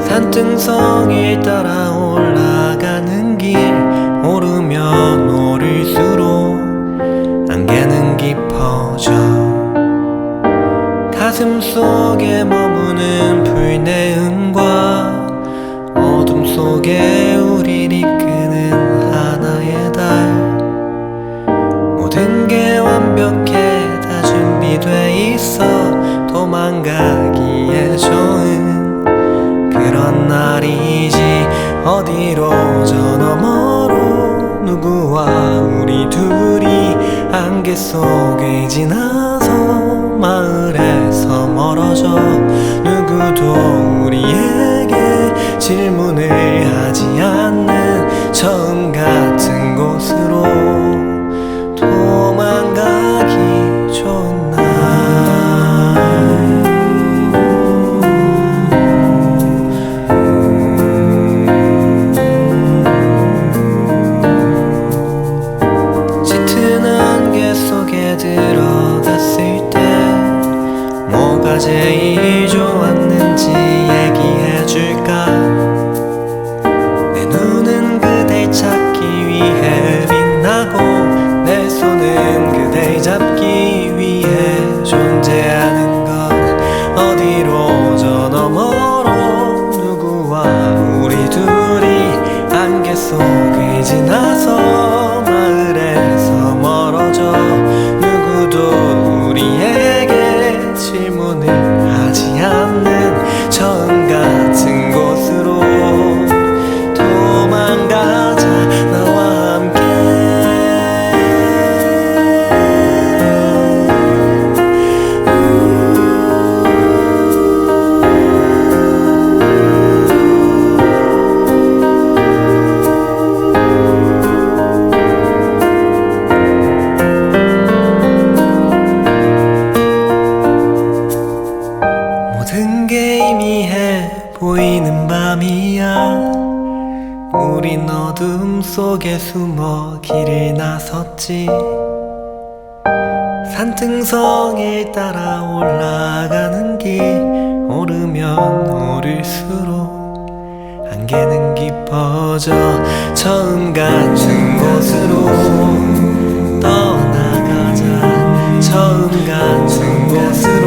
산등성에 따라 올라가는 길 오르면 오를수록 안개는 깊어져. 가슴 속에 머무는 불내음과 어둠 속에 우리를 이끄는 하나의 달. 모든 게 완벽해 다 준비돼 있어. 도망가 안개 속에 지나서 마을에서 멀어져 누구도 우리에게 질문을 하지 않는 제일 좋았는지 얘기해 줄까? 내 눈은 그댈 찾기 위해 빛나고 내 손은 그댈 잡기 위해 존재하는 것 어디로 저 너머로 누구와 우리 둘이 안개 속을 지나서 밤이야. 우린 어둠 속에 숨어 길을 나섰지. 산등성에 따라 올라가는 길 오르면 오를수록 안개는 깊어져 처음 같은 곳으로 떠나가자. 처음 같은 곳으로